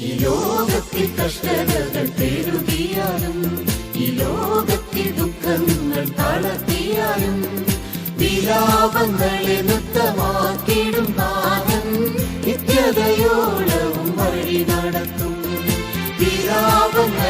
ഈ ലോകത്തിൽ കഷ്ടതകൾ പെരുകിയാലും ഈ ലോകത്തിൽ ദുഃഖങ്ങൾ തളർത്തിയാലും വിലാപങ്ങളെ നൃത്തമാക്കിയിടും നാഥൻ നിത്യതയോളവും വഴി നടത്തും. വിലാപങ്ങളെ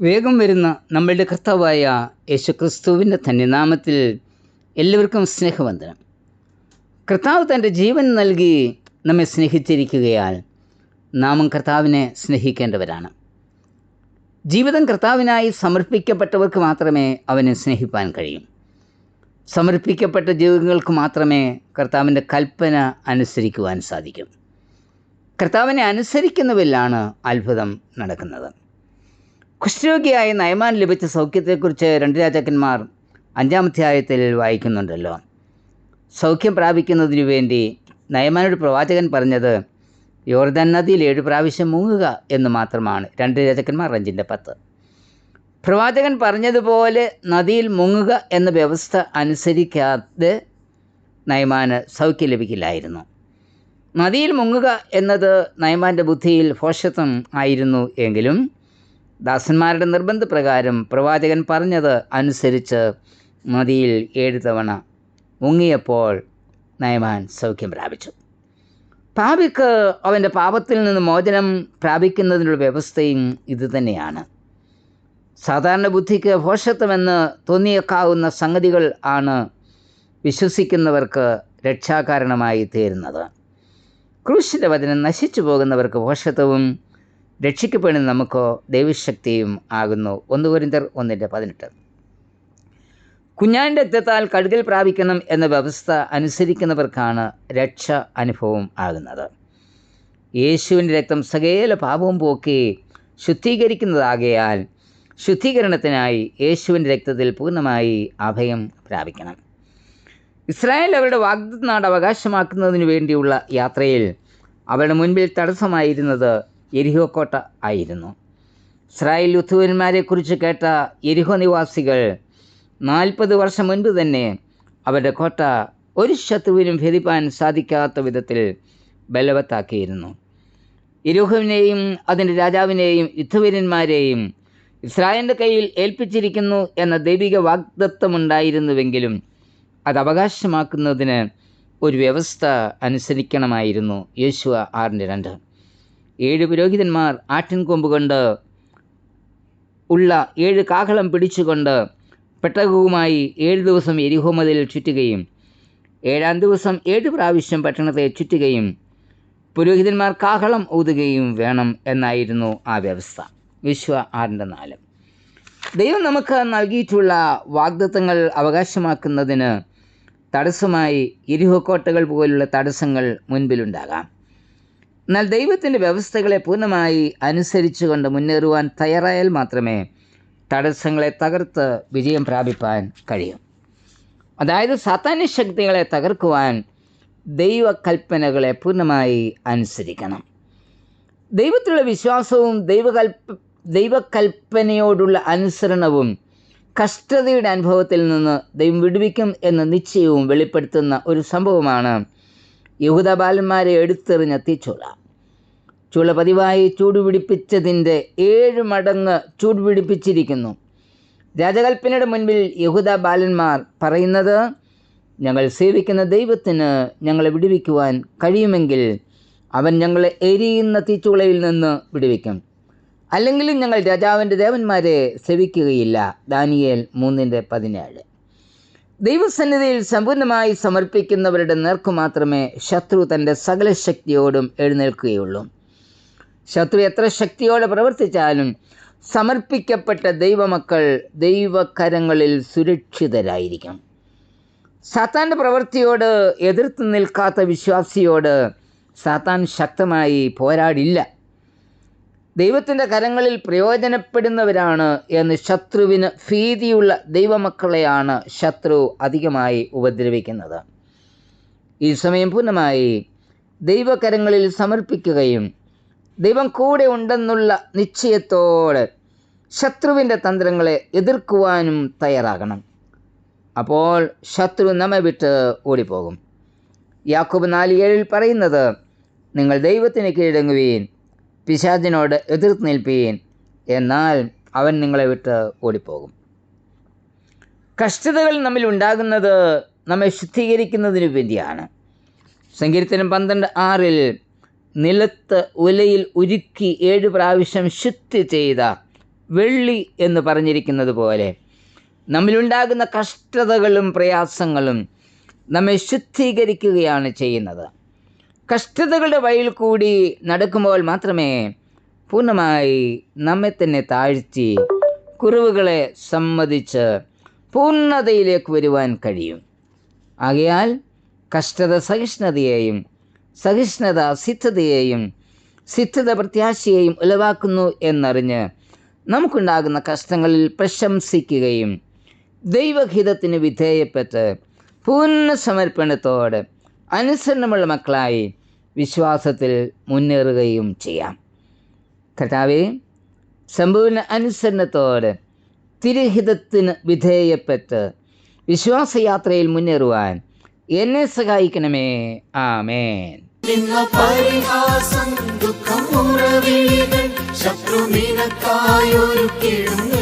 വേഗം വരുന്ന നമ്മളുടെ കർത്താവായ യേശുക്രിസ്തുവിന്റെ തന്നെ നാമത്തിൽ എല്ലാവർക്കും സ്നേഹവന്ദനം. കർത്താവ് തന്റെ ജീവൻ നൽകി നമ്മെ സ്നേഹിച്ചിരിക്കുകയാൽ നാമും കർത്താവിനെ സ്നേഹിക്കേണ്ടവരാണ്. ജീവിതം കർത്താവിനായി സമർപ്പിക്കപ്പെട്ടവർക്ക് മാത്രമേ അവനെ സ്നേഹിപ്പാൻ കഴിയും. സമർപ്പിക്കപ്പെട്ട ജീവിതങ്ങൾക്ക് മാത്രമേ കർത്താവിന്റെ കൽപ്പന അനുസരിക്കുവാൻ സാധിക്കും. കർത്താവിനെ അനുസരിക്കുന്നവരിലാണ് അത്ഭുതം നടക്കുന്നത്. കുഷ്ഠരോഗിയായ നയമാൻ ലഭിച്ച സൗഖ്യത്തെക്കുറിച്ച് രണ്ട് രാജാക്കന്മാർ അഞ്ചാം അധ്യായത്തിൽ വായിക്കുന്നുണ്ടല്ലോ. സൗഖ്യം പ്രാപിക്കുന്നതിനു വേണ്ടി നയമാനോട് പ്രവാചകൻ പറഞ്ഞത് യോർദൻ നദിയിൽ ഏഴ് പ്രാവശ്യം മുങ്ങുക എന്ന് മാത്രമാണ്. രണ്ട് രാജാക്കന്മാർ അഞ്ചിന്റെ പത്ത്. പ്രവാചകൻ പറഞ്ഞതുപോലെ നദിയിൽ മുങ്ങുക എന്ന വ്യവസ്ഥ അനുസരിക്കാതെ നയമാന് സൗഖ്യം ലഭിക്കില്ലായിരുന്നു. നദിയിൽ മുങ്ങുക എന്നത് നയമാന്റെ ബുദ്ധിയിൽ ഭോഷത്വം ആയിരുന്നു എങ്കിലും ദാസന്മാരുടെ നിർബന്ധപ്രകാരം പ്രവാചകൻ പറഞ്ഞത് അനുസരിച്ച് നദിയിൽ ഏഴ് തവണ മുങ്ങിയപ്പോൾ നയമാൻ സൗഖ്യം പ്രാപിച്ചു. പാപിക്ക് അവന്റെ പാപത്തിൽ നിന്ന് മോചനം പ്രാപിക്കുന്നതിനുള്ള വ്യവസ്ഥയും ഇതുതന്നെയാണ് സാധാരണ ബുദ്ധിക്ക് ഭോഷത്വമെന്ന് തോന്നിയേക്കാവുന്ന സംഗതികൾ ആണ് വിശ്വസിക്കുന്നവർക്ക് രക്ഷാകാരണമായി തീരുന്നത്. ക്രൂശിന്റെ വചനം നശിച്ചു പോകുന്നവർക്ക് പോഷത്വവും രക്ഷിക്കപ്പെടുന്ന നമുക്കോ ദൈവശക്തിയും ആകുന്നു. ഒന്ന് കുരിന്തർ ഒന്നിന്റെ പതിനെട്ട്. കുഞ്ഞാന്റെ രക്തത്താൽ കഴുകൽ പ്രാപിക്കണം എന്ന വ്യവസ്ഥ അനുസരിക്കുന്നവർക്കാണ് രക്ഷ അനുഭവം ആകുന്നത്. യേശുവിന്റെ രക്തം സകേല പാപവും പോക്കി ശുദ്ധീകരിക്കുന്നതാകയാൽ ശുദ്ധീകരണത്തിനായി യേശുവിന്റെ രക്തത്തിൽ പൂർണമായി അഭയം പ്രാപിക്കണം. ഇസ്രായേൽ അവരുടെ വാഗ്ദത്ത് നാട് അവകാശമാക്കുന്നതിന് വേണ്ടിയുള്ള യാത്രയിൽ അവരുടെ മുൻപിൽ തടസ്സമായിരുന്നത് എരിഹോ കോട്ട ആയിരുന്നു. ഇസ്രായേൽ യുദ്ധവന്മാരെക്കുറിച്ച് കേട്ട എരിഹോ നിവാസികൾ നാൽപ്പത് വർഷം മുൻപ് തന്നെ അവരുടെ കോട്ട ഒരു ശത്രുവിനും ഭേദിപ്പാൻ സാധിക്കാത്ത വിധത്തിൽ ബലവത്താക്കിയിരുന്നു. ഇരുഹുവിനെയും അതിന്റെ രാജാവിനെയും യുദ്ധവീരന്മാരെയും ഇസ്രായേലിന്റെ കയ്യിൽ ഏൽപ്പിച്ചിരിക്കുന്നു എന്ന ദൈവിക വാഗ്ദത്വമുണ്ടായിരുന്നുവെങ്കിലും അത് അവകാശമാക്കുന്നതിന് ഒരു വ്യവസ്ഥ അനുസരിക്കണമായിരുന്നു യേശുവ ആറിന്റെ രണ്ട്. ഏഴ് പുരോഹിതന്മാർ ആട്ടിൻകൊമ്പ് കൊണ്ട് ഉള്ള ഏഴ് കാഹളം പിടിച്ചുകൊണ്ട് പെട്ടകവുമായി ഏഴ് ദിവസം എരിഹോമതിൽ ചുറ്റുകയും ഏഴാം ദിവസം ഏഴ് പ്രാവശ്യം പട്ടണത്തെ ചുറ്റുകയും പുരോഹിതന്മാർ കാഹളം ഊതുകയും വേണം എന്നായിരുന്നു ആ വ്യവസ്ഥ. വിശ്വ ആറിന്റെ നാല്. ദൈവം നമുക്ക് നൽകിയിട്ടുള്ള വാഗ്ദത്തങ്ങൾ അവകാശമാക്കുന്നതിന് തടസ്സമായി ഇരുഹക്കോട്ടകൾ പോലുള്ള തടസ്സങ്ങൾ മുൻപിലുണ്ടാകാം. എന്നാൽ ദൈവത്തിന്റെ വ്യവസ്ഥകളെ പൂർണമായി അനുസരിച്ചുകൊണ്ട് മുന്നേറുവാൻ തയ്യാറായാൽ മാത്രമേ തടസ്സങ്ങളെ തകർത്ത് വിജയം പ്രാപിപ്പാൻ കഴിയും. അതായത് സാത്താന്യ ശക്തികളെ തകർക്കുവാൻ ദൈവകൽപ്പനകളെ പൂർണമായി അനുസരിക്കണം. ദൈവത്തിലുള്ള വിശ്വാസവും ദൈവകൽപ്പ ദൈവകൽപ്പനയോടുള്ള അനുസരണവും കഷ്ടതയുടെ അനുഭവത്തിൽ നിന്ന് ദൈവം വിടുവിക്കും എന്ന നിശ്ചയവും വെളിപ്പെടുത്തുന്ന ഒരു സംഭവമാണ് യഹൂദ ബാലന്മാരെ എടുത്തെറിഞ്ഞ തീച്ചുള ചുള പതിവായി ചൂടുപിടിപ്പിച്ചതിന്റെ ഏഴ് മടങ്ങ് ചൂടുപിടിപ്പിച്ചിരിക്കുന്നു. രാജകൽപ്പനയുടെ മുൻപിൽ യഹൂദ ബാലന്മാർ പറയുന്നത് ഞങ്ങൾ സേവിക്കുന്ന ദൈവത്തിന് ഞങ്ങളെ വിടുവിക്കുവാൻ കഴിയുമെങ്കിൽ അവൻ ഞങ്ങളെ എരിയുന്ന തീച്ചുളയിൽ നിന്ന് വിടുവിക്കും. അല്ലെങ്കിലും ഞങ്ങൾ രാജാവിന്റെ ദേവന്മാരെ സേവിക്കുകയില്ല. ദാനിയേൽ മൂന്നിന്റെ പതിനേഴ്. ദൈവസന്നിധിയിൽ സമ്പൂർണമായി സമർപ്പിക്കുന്നവരുടെ നേർക്കു മാത്രമേ ശത്രു തന്റെ സകല ശക്തിയോടും എഴുന്നേൽക്കുകയുള്ളൂ. ശത്രു എത്ര ശക്തിയോടെ പ്രവർത്തിച്ചാലും സമർപ്പിക്കപ്പെട്ട ദൈവമക്കൾ ദൈവകരങ്ങളിൽ സുരക്ഷിതരായിരിക്കും സാത്താന്റെ പ്രവൃത്തിയോട് എതിർത്ത് നിൽക്കാത്ത വിശ്വാസിയോട് സാത്താൻ ശക്തമായി പോരാടില്ല. ദൈവത്തിന്റെ കരങ്ങളിൽ പ്രയോജനപ്പെടുന്നവരാണ് എന്ന് ശത്രുവിന് ഭീതിയുള്ള ദൈവമക്കളെയാണ് ശത്രു അധികമായി ഉപദ്രവിക്കുന്നത്. ഈ സമയം പൂർണമായി ദൈവകരങ്ങളിൽ സമർപ്പിക്കുകയും ദൈവം കൂടെ ഉണ്ടെന്നുള്ള നിശ്ചയത്തോടെ ശത്രുവിന്റെ തന്ത്രങ്ങളെ എതിർക്കുവാനും തയ്യാറാകണം. അപ്പോൾ ശത്രു നമ്മെ വിട്ട് ഓടിപ്പോകും. യാക്കോബ് നാല് ഏഴിൽ പറയുന്നത് നിങ്ങൾ ദൈവത്തിന് കീഴടങ്ങുവീൻ പിശാചിനോട് എതിർത്ത് നിൽപ്പീൻ. എന്നാൽ അവൻ നിങ്ങളെ വിട്ട് ഓടിപ്പോകും. കഷ്ടതകൾ നമ്മിൽ ഉണ്ടാകുന്നത് നമ്മെ ശുദ്ധീകരിക്കുന്നതിനു വേണ്ടിയാണ്. സങ്കീർത്തനം പന്ത്രണ്ട് ആറിൽ നിലത്ത് ഉലയിൽ ഉരുക്കി ഏഴ് പ്രാവശ്യം ശുദ്ധി ചെയ്ത വെള്ളി എന്ന് പറഞ്ഞിരിക്കുന്നത് പോലെ നമ്മിലുണ്ടാകുന്ന കഷ്ടതകളും പ്രയാസങ്ങളും നമ്മെ ശുദ്ധീകരിക്കുകയാണ് ചെയ്യുന്നത്. കഷ്ടതകളുടെ വഴിയിൽ കൂടി നടക്കുമ്പോൾ മാത്രമേ പൂർണമായി നമ്മെ തന്നെ താഴ്ത്തി കുറവുകളെ സമ്മതിച്ച് പൂർണതയിലേക്ക് വരുവാൻ കഴിയും. ആകയാൽ കഷ്ടത സഹിഷ്ണുതയെയും സഹിഷ്ണുത സിദ്ധതയെയും സിദ്ധത പ്രത്യാശയെയും ഉലവാക്കുന്നു എന്നറിഞ്ഞ് നമുക്കുണ്ടാകുന്ന കഷ്ടങ്ങളിൽ പ്രശംസിക്കുകയും ദൈവഹിതത്തിന് വിധേയപ്പെട്ട് പൂർണ സമർപ്പണത്തോടെ അനുസരണമുള്ള മക്കളായി വിശ്വാസത്തിൽ മുന്നേറുകയും ചെയ്യാം. കർത്താവെ സമ്പൂർണ അനുസരണത്തോടെ തിരുഹിതത്തിന് വിധേയപ്പെട്ട് വിശ്വാസയാത്രയിൽ മുന്നേറുവാൻ എന്നെ സഹായിക്കണമേ. ആമേൻ. ശത്രു നിനക്കായൊരു വേളകളിൽ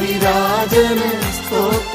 രാജാതിരാജന് സ്തോത്രം.